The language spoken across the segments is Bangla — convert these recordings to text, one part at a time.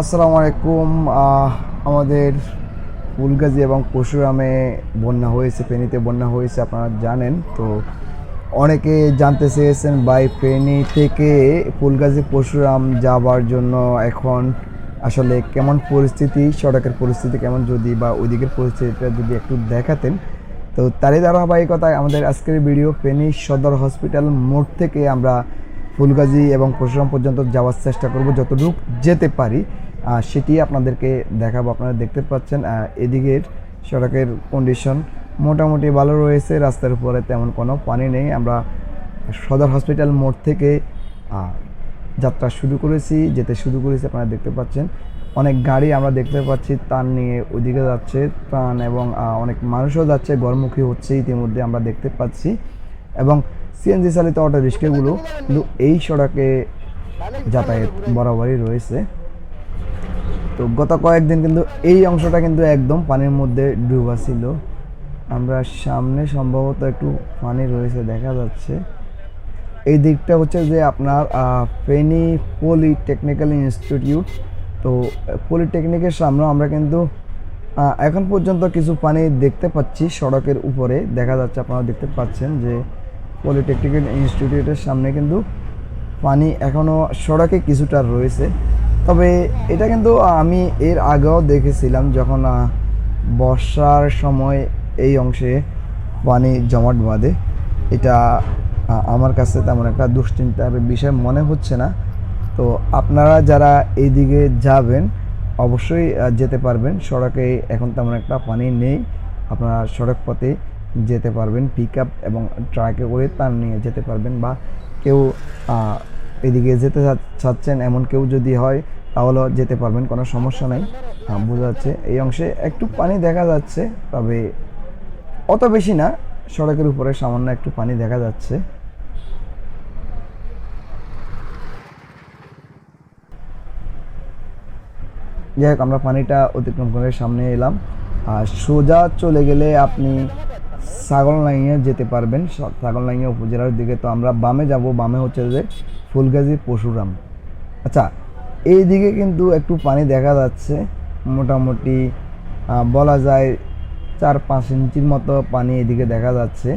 আসসালামু আলাইকুম। আমাদের ফুলগাজী এবং পরশুরামে বন্যা হয়েছে, ফেনীতে বন্যা হয়েছে, আপনারা জানেন। তো অনেকে জানতে চেয়েছেন বাই ফেনী থেকে ফুলগাজী পরশুরাম যাবার জন্য এখন আসলে কেমন পরিস্থিতি, সড়কের পরিস্থিতি কেমন যদি বা ওইদিকের পরিস্থিতিটা যদি একটু দেখাতেন। তো তারই ধারাবাহিকতায় আমাদের আজকের ভিডিও ফেনী সদর হসপিটাল মোড় থেকে আমরা ফুলগাজী এবং পরশুরাম পর্যন্ত যাওয়ার চেষ্টা করব, যতটুকু যেতে পারি। সেটি আপনাদেরকে দেখাবো। আপনারা দেখতে পাচ্ছেন এদিকের সড়কের কন্ডিশন মোটামুটি ভালো রয়েছে। রাস্তার উপরে তেমন কোনো পানি নেই। আমরা সদর হসপিটাল মোড় থেকে যাত্রা শুরু করেছি, যেতে শুরু করেছি, আপনারা দেখতে পাচ্ছেন। অনেক গাড়ি আমরা দেখতে পাচ্ছি তার নিয়ে ওইদিকে যাচ্ছে, ত্রাণ এবং অনেক মানুষও যাচ্ছে গড়মুখী হচ্ছে ইতিমধ্যে আমরা দেখতে পাচ্ছি। এবং সিএনজি চালিত অটো রিক্সাগুলো কিন্তু এই সড়কে যাতায়াত বরাবরই রয়েছে। তো গত কয়েকদিন কিন্তু এই অংশটা কিন্তু একদম পানির মধ্যে ডুবা ছিল। আমরা সামনে সম্ভবত একটু পানি রয়েছে, দেখা যাচ্ছে। এই দিকটা হচ্ছে যে আপনার ফেনী পলিটেকনিক্যাল ইনস্টিটিউট। তো, পলিটেকনিকের সামনেও আমরা কিন্তু এখন পর্যন্ত কিছু পানি দেখতে পাচ্ছি সড়কের উপরে। দেখা যাচ্ছে আপনারা দেখতে পাচ্ছেন যে পলিটেকনিক্যাল ইনস্টিটিউটের সামনে কিন্তু পানি এখনও সড়কে কিছুটা রয়েছে। তবে এটা কিন্তু আমি এর আগেও দেখেছিলাম যখন বর্ষার সময় এই অংশে পানি জমাট বাঁধে। এটা আমার কাছে তেমন একটা দুশ্চিন্তার বিষয় মনে হচ্ছে না। তো আপনারা যারা এইদিকে যাবেন, অবশ্যই যেতে পারবেন। সড়কে এখন তেমন একটা পানি নেই। আপনারা সড়ক পথে যেতে পারবেন পিক আপ এবং ট্রাকে করে তার নিয়ে যেতে পারবেন বা কেউ এদিকে যেতে চাচ্ছেন এমন কেউ যদি হয় তাহলে যেতে পারবেন কোনো সমস্যা নাই। আহ, বোঝা যাচ্ছে। এই অংশে একটু পানি দেখা যাচ্ছে তবে অত বেশি না সড়কের উপরে সামান্য একটু পানি দেখা যাচ্ছে। যাই হোক আমরা পানিটা অতিক্রম করে সামনে এলাম। আর সোজা চলে গেলে আপনি ছাগল লাইনে যেতে পারবেন। স- ছাগল লাইনে উপজেলার দিকে। তো আমরা বামে যাব। বামে হচ্ছে যে ফুলগাজী পশুরাম আচ্ছা এই দিকে কিন্তু একটু পানি দেখা যাচ্ছে। মোটামুটি বলা যায় চার পাঁচ ইঞ্চির মতো পানি এদিকে দেখা যাচ্ছে।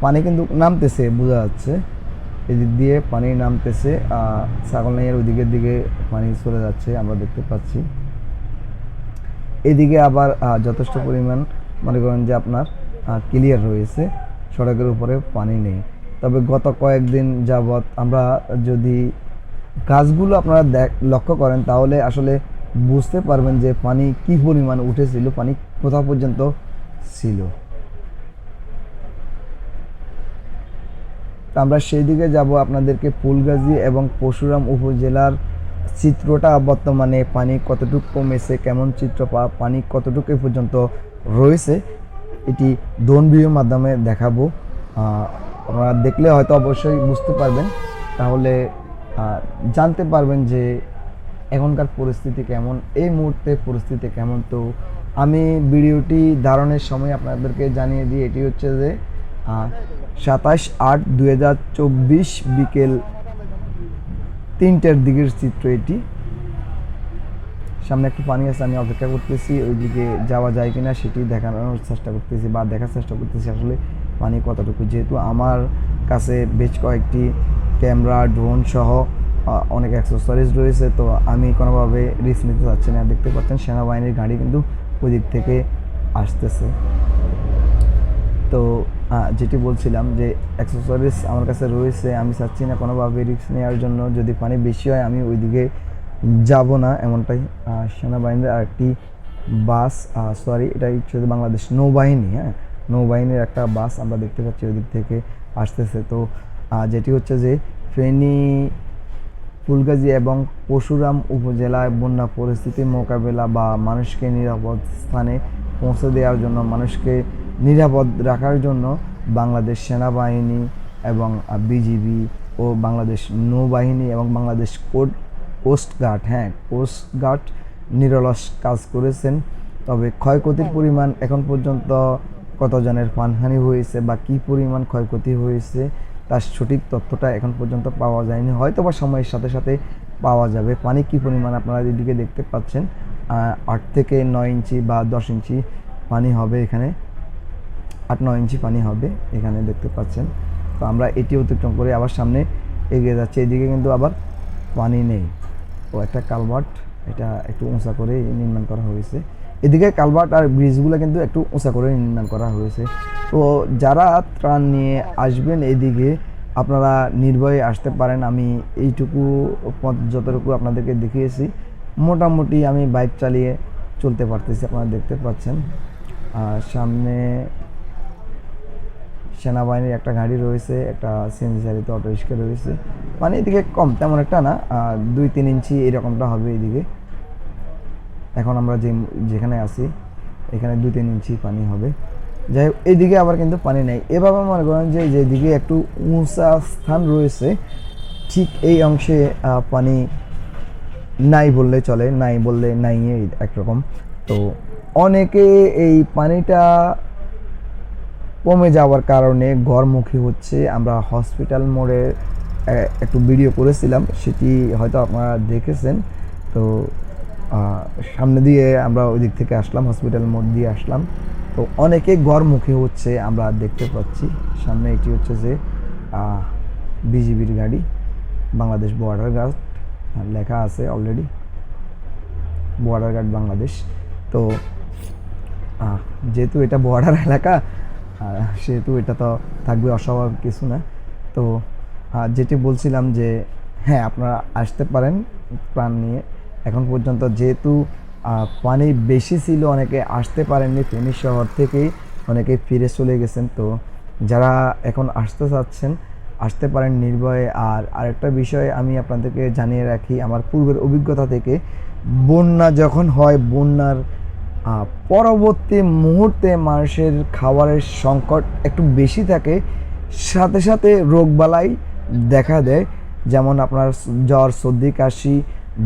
পানি কিন্তু নামতেছে বোঝা যাচ্ছে। এদিক দিয়ে পানি নামতেছে। আহ, ছাগল নাইয়ের ওইদিকের দিকে পানি চলে যাচ্ছে আমরা দেখতে পাচ্ছি। এদিকে আবার যথেষ্ট পরিমাণ মনে করেন যে আপনার ক্লিয়ার রয়েছে। সড়কের উপরে পানি নেই। তবে গত কয়েকদিন যাবৎ আমরা যদি গাছগুলো আপনারা দেখ, লক্ষ্য করেন, তাহলে আসলে বুঝতে পারবেন যে পানি কি পরিমাণ উঠেছিল, পানি কোথা পর্যন্ত ছিল। আমরা সেই দিকে যাব আপনাদেরকে ফুলগাজী এবং পরশুরাম উপজেলার চিত্রটা বর্তমানে পানি কতটুকু কমেছে, কেমন চিত্র পানি কতটুকু পর্যন্ত রয়েছে। এটি ড্রোন ভিডিওর মাধ্যমে দেখাবো। আপনারা দেখলে হয়তো অবশ্যই বুঝতে পারবেন। তাহলে জানতে পারবেন যে এখনকার পরিস্থিতি কেমন, এই মুহূর্তে পরিস্থিতি কেমন। তো আমি ভিডিওটি ধারণের সময় আপনাদেরকে জানিয়ে দিই, এটি হচ্ছে যে সাতাশ আট দুই বিকেল তিনটের দিকের চিত্র এটি। সামনে একটু পানি আছে, আমি অপেক্ষা করতেছি, ওইদিকে যাওয়া যায় কিনা সেটি দেখানোর চেষ্টা করতেছি বা দেখার চেষ্টা করতেছি আসলে পানি কতটুকু। যেহেতু আমার কাছে বেশ কয়েকটি ক্যামেরা, ড্রোন সহ অনেক অ্যাক্সেসরিজ রয়েছে, তো আমি কোনোভাবে রিস্ক নিতে চাচ্ছি না। দেখতে পাচ্ছেন সেনাবাহিনীর গাড়ি কিন্তু ওই দিক থেকে আসতেছে। তো যেটি বলছিলাম যে অ্যাক্সেসরিজ আমার কাছে রয়েছে, আমি চাচ্ছি না কোনোভাবে রিস্ক নেওয়ার জন্য। যদি পানি বেশি হয়, আমি ওইদিকে যাব না এমনটাই সেনাবাহিনীর আরেকটি বাস সরি এটা হচ্ছে বাংলাদেশ নৌবাহিনী হ্যাঁ? নৌবাহিনীর একটা বাস আমরা দেখতে পাচ্ছি ওই দিক থেকে আসতেছে। তো যেটি হচ্ছে যে ফেনী, ফুলগাজী এবং পরশুরাম উপজেলায় বন্যা পরিস্থিতি মোকাবেলা বা মানুষকে নিরাপদ স্থানে পৌঁছে দেওয়ার জন্য, মানুষকে নিরাপদ রাখার জন্য বাংলাদেশ সেনাবাহিনী এবং বিজিবি ও বাংলাদেশ নৌবাহিনী এবং বাংলাদেশ কোড কোস্টগার্ড হ্যাঁ কোস্ট গার্ড নিরলস কাজ করেছেন। তবে ক্ষয়ক্ষতির পরিমাণ এখন পর্যন্ত কতজনের প্রাণহানি হয়েছে বা কী পরিমাণ ক্ষয়ক্ষতি হয়েছে তার সঠিক তথ্যটা এখন পর্যন্ত পাওয়া যায়নি। হয়তো বা সময়ের সাথে সাথে পাওয়া যাবে। পানি কী পরিমাণ আপনারা এদিকে দেখতে পাচ্ছেন? আট থেকে নয় ইঞ্চি বা দশ ইঞ্চি পানি হবে এখানে। আট নয় ইঞ্চি পানি হবে এখানে দেখতে পাচ্ছেন। তো আমরা এটি অতিক্রম করে আবার সামনে এগিয়ে যাচ্ছি। এদিকে কিন্তু আবার পানি নেই। ও একটা কালভার্ট, এটা একটু উঁচা করে নির্মাণ করা হয়েছে। এদিকে কালভার্ট আর ব্রিজগুলো কিন্তু একটু উঁচা করে নির্মাণ করা হয়েছে। তো যারা ত্রাণ নিয়ে আসবেন এদিকে, আপনারা নির্ভয়ে আসতে পারেন। আমি এইটুকু পথ যতটুকু আপনাদেরকে দেখিয়েছি, মোটামুটি আমি বাইক চালিয়ে চলতে পারতেছি, আপনারা দেখতে পাচ্ছেন। আর সামনে সেনাবাহিনীর একটা গাড়ি রয়েছে, একটা সিএনজি চালিত অটো রিক্সা রয়েছে। মানে এদিকে কম, তেমন একটা না দুই তিন ইঞ্চি এরকমটা হবে এদিকে। এখন আমরা যে যেখানে আছি, এখানে দুই তিন ইঞ্চি পানি হবে। যাই হোক এইদিকে আবার কিন্তু পানি নেই। এভাবে মনে করেন যে যেদিকে একটু উঁচা স্থান রয়েছে, ঠিক এই অংশে পানি নাই বললে চলে, নাই বললে নাই একরকম তো অনেকে এই পানিটা কমে যাওয়ার কারণে ঘরমুখী হচ্ছে। আমরা হসপিটাল মোড়ে একটু ভিডিও করেছিলাম, সেটি হয়তো আপনারা দেখেছেন। তো সামনে দিয়ে আমরা ওই দিক থেকে আসলাম হসপিটাল মোড় দিয়ে আসলাম। তো অনেকে ঘরমুখী হচ্ছে, আমরা দেখতে পাচ্ছি। সামনে এটি হচ্ছে যে বিজিবির গাড়ি, বাংলাদেশ বর্ডার গার্ড লেখা আছে অলরেডি বর্ডার গার্ড বাংলাদেশ। তো যেহেতু এটা বর্ডার এলাকা সেহেতু এটা তো থাকবে অস্বাভাবিক কিছু না। তো যেটি বলছিলাম যে হ্যাঁ আপনারা আসতে পারেন প্রাণ নিয়ে। এখন পর্যন্ত যেহেতু পানি বেশি ছিল, অনেকে আসতে পারেননি। ফেনী শহর থেকেই অনেকে ফিরে চলে গেছেন। তো, যারা এখন আসতে চাচ্ছেন, আসতে পারেন নির্ভয়ে। আর আরেকটা বিষয় আমি আপনাদেরকে জানিয়ে রাখি, আমার পূর্বের অভিজ্ঞতা থেকে, বন্যা যখন হয়, বন্যার পরবর্তী মুহূর্তে মানুষের খাবারের সংকট একটু বেশি থাকে, সাথে সাথে রোগবালাই দেখা দেয়, যেমন আপনার জ্বর, সর্দি, কাশি,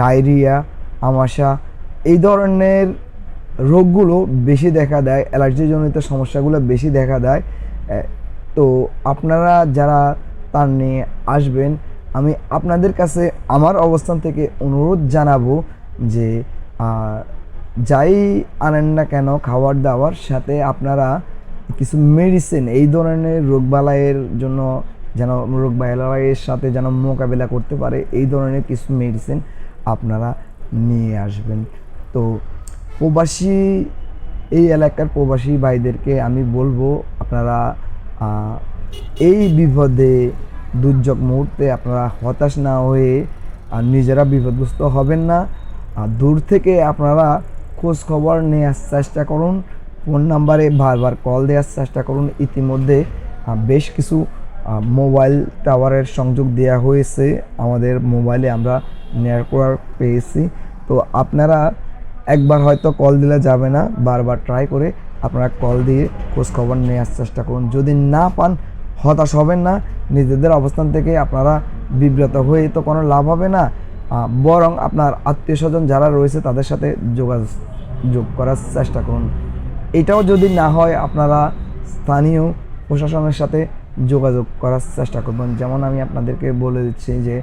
ডায়রিয়া, আমাশা, এই ধরনের রোগগুলো বেশি দেখা দেয়, অ্যালার্জিজনিত সমস্যাগুলো বেশি দেখা দেয়। তো আপনারা যারা তার নিয়ে আসবেন, আমি আপনাদের কাছে আমার অবস্থান থেকে অনুরোধ জানাব যে যাই আনেন না কেন খাবার দাবার সাথে আপনারা কিছু মেডিসিন এই ধরনের রোগবালাইয়ের জন্য যেন, রোগবালাইয়ের সাথে যেন মোকাবিলা করতে পারে, এই ধরনের কিছু মেডিসিন আপনারা নিয়ে আসবেন। তো প্রবাসী, এই এলাকার প্রবাসী ভাইদেরকে আমি বলব, আপনারা এই বিপদে দুর্যোগ মুহূর্তে আপনারা হতাশ না হয়ে, আর নিজেরা বিপদগ্রস্ত হবেন না। আর দূর থেকে আপনারা খোঁজ খবর নেওয়ার চেষ্টা করুন, ফোন নাম্বারে বারবার কল দেওয়ার চেষ্টা করুন। ইতিমধ্যে বেশ কিছু মোবাইল টাওয়ারের সংযোগ দেওয়া হয়েছে। আমাদের মোবাইলে আমরা করার পেয়েছি। তো আপনারা একবার হয়তো কল দিলে যাবে না, বারবার ট্রাই করে আপনারা কল দিয়ে খোঁজ খবর নেওয়ার চেষ্টা করুন। যদি না পান, হতাশ হবেন না। নিজেদের অবস্থান থেকে আপনারা বিব্রত হয়ে তো কোনো লাভ হবে না। বরং আপনার আত্মীয় স্বজন যারা রয়েছে তাদের সাথে যোগাযোগ করার চেষ্টা করুন। এটাও যদি না হয়, আপনারা স্থানীয় প্রশাসনের সাথে যোগাযোগ করার চেষ্টা করবেন। যেমন আমি আপনাদেরকে বলে দিচ্ছি যে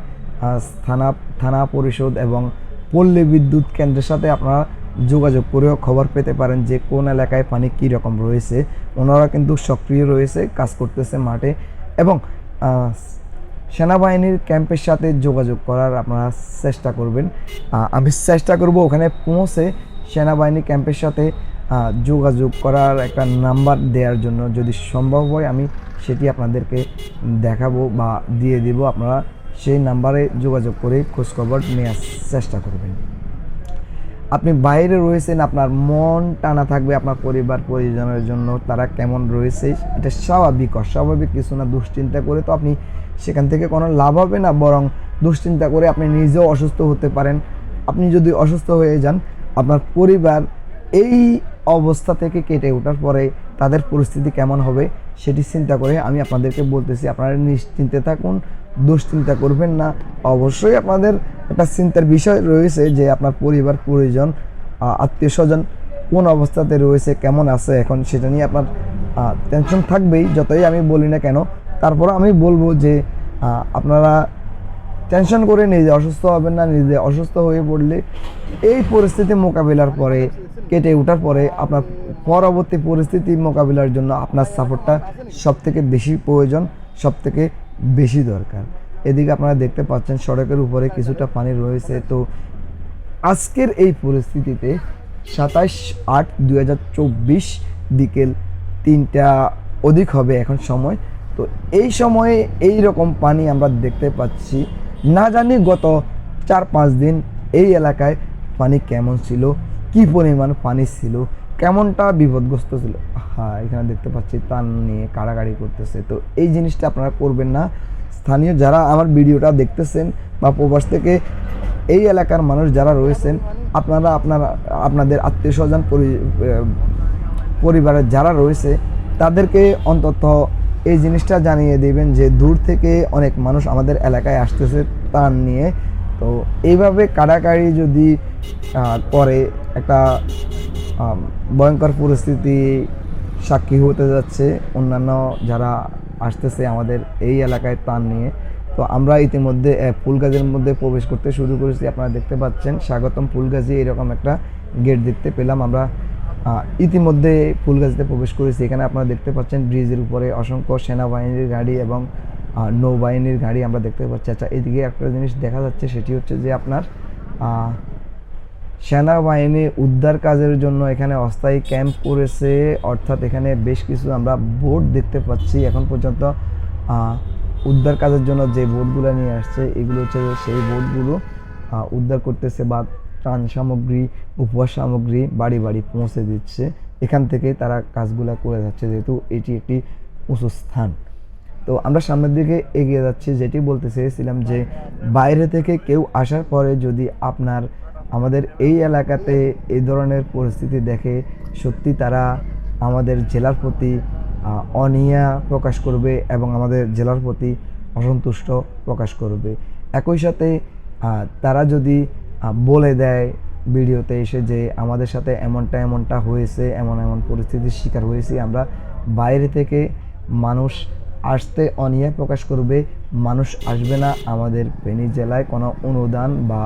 থানা থানা পরিষদ এবং পল্লী বিদ্যুৎ কেন্দ্রের সাথে আপনারা যোগাযোগ করেও খবর পেতে পারেন যে, কোন এলাকায় পানি কী রকম রয়েছে। ওনারা কিন্তু সক্রিয় রয়েছে, কাজ করতেছে মাঠে এবং সেনাবাহিনীর ক্যাম্পের সাথে যোগাযোগ করার আপনারা চেষ্টা করবেন। আমি চেষ্টা করব ওখানে পৌঁছে সেনাবাহিনী ক্যাম্পের সাথে যোগাযোগ করার একটা নাম্বার দেওয়ার জন্য। যদি সম্ভব হয় আমি সেটি আপনাদেরকে দেখাবো বা দিয়ে দেব। আপনারা সেই নাম্বারে যোগাযোগ করে খোঁজখবর নেওয়ার চেষ্টা করবেন। আপনি বাইরে রয়েছেন, আপনার মন টানা থাকবে আপনার পরিবার, পরিজনের জন্য, তারা কেমন রয়েছে, এটা স্বাভাবিক। অস্বাভাবিক কিছু না, দুশ্চিন্তা করে তো আপনি সেখান থেকে কোনো লাভ হবে না, বরং দুশ্চিন্তা করে আপনি নিজেও অসুস্থ হতে পারেন। আপনি যদি অসুস্থ হয়ে যান, আপনার পরিবার এই অবস্থা থেকে কেটে ওঠার পরে তাদের পরিস্থিতি কেমন হবে সেটি চিন্তা করে আমি আপনাদেরকে বলতেছি। আপনারা নিশ্চিন্তে থাকুন, দুশ্চিন্তা করবেন না। অবশ্যই আপনাদের একটা চিন্তার বিষয় রয়েছে যে আপনার পরিবার, পরিজন আত্মীয় স্বজন কোন অবস্থাতে রয়েছে, কেমন আছে এখন সেটা নিয়ে আপনার টেনশন থাকবেই। যতই আমি বলি না কেন তারপর আমি বলব যে আপনারা টেনশন করে নিজে অসুস্থ হবেন না, নিজে অসুস্থ হয়ে পড়লে এই পরিস্থিতি মোকাবিলার পরে, কেটে ওঠার পরে আপনার পরবর্তী পরিস্থিতি মোকাবিলার জন্য আপনার সাপোর্টটা সব থেকে বেশি প্রয়োজন সব থেকে বেশি দরকার। এদিকে আপনারা দেখতে পাচ্ছেন সড়কের উপরে কিছুটা পানি রয়েছে। তো আজকের এই পরিস্থিতিতে সাতাশ আট দুই বিকেল তিনটা অধিক হবে এখন সময়। তো এই সময়ে এই রকম পানি আমরা দেখতে পাচ্ছি। না জানি গত চার পাঁচ দিন এই এলাকায় পানি কেমন ছিল, কি পরিমাণ পানি ছিল, কেমনটা বিপদগ্রস্ত ছিল। হ্যাঁ এখানে দেখতে পাচ্ছি তার নিয়ে কাড়াকাড়ি করতেছে। তো এই জিনিসটা আপনারা করবেন না। স্থানীয় যারা আমার ভিডিওটা দেখতেছেন বা প্রবাস থেকে এই এলাকার মানুষ যারা রয়েছেন, আপনারা আপনারা, আপনাদের আত্মীয় স্বজন পরিবারের যারা রয়েছে, তাদেরকে অন্তত এই জিনিসটা জানিয়ে দেবেন যে দূর থেকে অনেক মানুষ আমাদের এলাকায় আসতেছে তার নিয়ে। তো এইভাবে কাড়াকাড়ি যদি করে একটা ভয়ঙ্কর পরিস্থিতি সাক্ষী হতে যাচ্ছে অন্যান্য যারা আসতেছে আমাদের এই এলাকায় ত্রাণ নিয়ে। তো আমরা ইতিমধ্যে ফুলগাজীর মধ্যে প্রবেশ করতে শুরু করেছি। আপনারা দেখতে পাচ্ছেন, স্বাগতম ফুলগাজী, এরকম একটা গেট দেখতে পেলাম আমরা। ইতিমধ্যে ফুলগাজীতে প্রবেশ করেছি। এখানে আপনারা দেখতে পাচ্ছেন ব্রিজের উপরে অসংখ্য সেনাবাহিনীর গাড়ি এবং নৌবাহিনীর গাড়ি আমরা দেখতে পাচ্ছি। আচ্ছা এদিকে একটা জিনিস দেখা যাচ্ছে, সেটি হচ্ছে যে আপনার সেনাবাহিনী উদ্ধার কাজের জন্য এখানে অস্থায়ী ক্যাম্প করেছে। অর্থাৎ এখানে বেশ কিছু আমরা বোট দেখতে পাচ্ছি। এখন পর্যন্ত উদ্ধার কাজের জন্য যে বোটগুলো নিয়ে আসছে, এগুলো হচ্ছে সেই বোটগুলো উদ্ধার করতেছে বা ত্রাণ সামগ্রী উপহার সামগ্রী বাড়ি বাড়ি পৌঁছে দিচ্ছে। এখান থেকে তারা কাজগুলো করে যাচ্ছে, যেহেতু এটি একটি উঁচু স্থান। তো আমরা সামনের দিকে এগিয়ে যাচ্ছি, যেটি বলতে চেয়েছিলাম যে বাইরে থেকে কেউ আসার পরে যদি আপনার, আমাদের এই এলাকাতে এই ধরনের পরিস্থিতি দেখে সত্যি তারা আমাদের জেলার প্রতি অনীহা প্রকাশ করবে এবং আমাদের জেলার প্রতি অসন্তুষ্ট প্রকাশ করবে। একই সাথে তারা যদি বলে দেয় ভিডিওতে এসে যে আমাদের সাথে এমনটা এমনটা হয়েছে, এমন এমন পরিস্থিতির শিকার হয়েছি, আমরা বাইরে থেকে মানুষ আসতে অনীহা প্রকাশ করবে, মানুষ আসবে না আমাদের ফেনী জেলায় কোনো অনুদান বা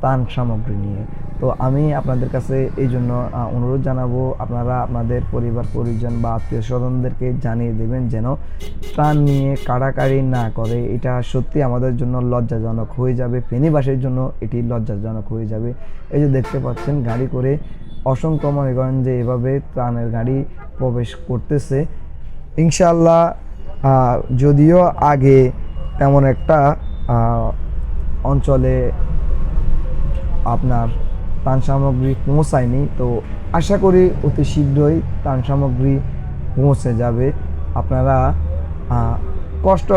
ত্রাণ সামগ্রী নিয়ে। তো আমি আপনাদের কাছে এই জন্য অনুরোধ জানাব, আপনারা আপনাদের পরিবার, পরিজন বা আত্মীয় স্বজনদেরকে জানিয়ে দেবেন যেন ত্রাণ নিয়ে কাড়াকাড়ি না করে। এটা সত্যি আমাদের জন্য লজ্জাজনক হয়ে যাবে, ফেনীবাসীর জন্য এটি লজ্জাজনক হয়ে যাবে। এই যে দেখতে পাচ্ছেন, গাড়ি করে অসংখ্য মনে করেন যে এভাবে ত্রাণের গাড়ি প্রবেশ করতেছে। ইনশাল্লাহ যদিও আগে তেমন একটা অঞ্চলে আপনার ত্রাণ সামগ্রী পৌঁছায়নি, তো আশা করি অতি শীঘ্রই ত্রাণ সামগ্রী পৌঁছে যাবে। আপনারা কষ্ট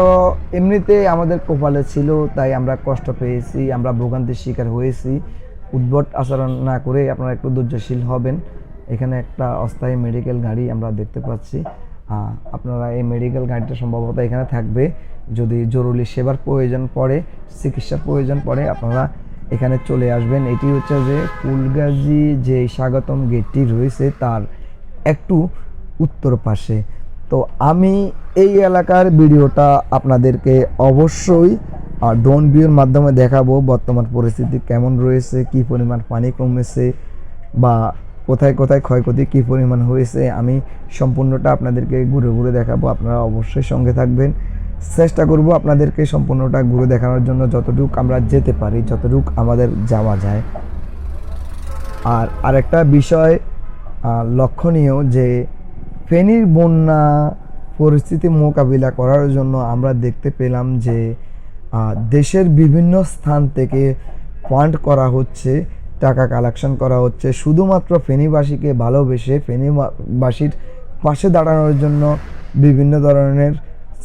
এমনিতে আমাদের কপালে ছিল, তাই আমরা কষ্ট পেয়েছি, আমরা ভোগান্তির শিকার হয়েছি। উদ্ভট আচরণ না করে আপনারা একটু ধৈর্যশীল হবেন। এখানে একটা অস্থায়ী মেডিকেল গাড়ি আমরা দেখতে পাচ্ছি। আপনারা এই মেডিকেল গাড়িটা সম্ভবত এখানে থাকবে। যদি জরুরি সেবার প্রয়োজন পড়ে, চিকিৎসার প্রয়োজন পড়ে, আপনারা এখানে চলে আসবেন। এটি হচ্ছে যে ফুলগাজী যে স্বাগতম গেটটি রয়েছে, তার একটু উত্তর পাশে। তো আমি এই এলাকার ভিডিওটা আপনাদেরকে অবশ্যই ড্রোন ভিউর মাধ্যমে দেখাবো, বর্তমান পরিস্থিতি কেমন রয়েছে, কি পরিমাণ পানি কমেছে, বা কোথায় কোথায় ক্ষয়ক্ষতি কী পরিমাণ হয়েছে, আমি সম্পূর্ণটা আপনাদেরকে ঘুরে ঘুরে দেখাবো। আপনারা অবশ্যই সঙ্গে থাকবেন। চেষ্টা করব আপনাদেরকে সম্পূর্ণটা ঘুরে দেখানোর জন্য যতটুকু আমরা যেতে পারি, যতটুকু আমাদের যাওয়া যায়। আর আরেকটা বিষয় লক্ষণীয় যে ফেনীর বন্যা পরিস্থিতি মোকাবিলা করার জন্য আমরা দেখতে পেলাম যে দেশের বিভিন্ন স্থান থেকে ফান্ড করা হচ্ছে, টাকা কালেকশন করা হচ্ছে। শুধুমাত্র ফেনীবাসীকে ভালোবেসে ফেনীবাসীর পাশে দাঁড়ানোর জন্য বিভিন্ন ধরনের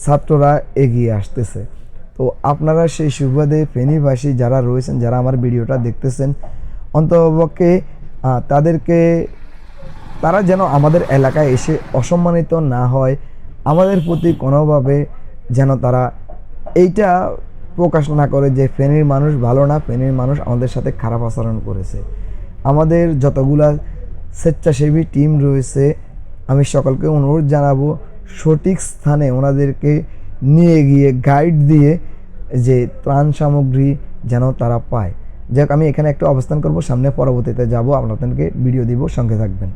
ছাত্ররা এগিয়ে আসতেছে। তো আপনারা সেই সুবাদে ফেনীবাসী যারা রয়েছেন, যারা আমার ভিডিওটা দেখতেছেন অন্তপক্ষে তাদেরকে, তারা যেন আমাদের এলাকায় এসে অসম্মানিত না হয়, আমাদের প্রতি কোনোভাবে যেন তারা এইটা প্রকাশ না করে যে ফেনীর মানুষ ভালো না, ফেনীর মানুষ আমাদের সাথে খারাপ আচরণ করেছে। আমাদের যতগুলা স্বেচ্ছাসেবী টিম রয়েছে, আমি সকলকে অনুরোধ জানাব সঠিক স্থানে ওনাদেরকে নিয়ে গিয়ে গাইড দিয়ে যে ত্রাণ সামগ্রী যেন তারা পায়। যাক, আমি এখানে একটা অবস্থান করব, সামনে পরবর্তীতে যাব, আপনাদেরকে ভিডিও দিব, সঙ্গে থাকবেন।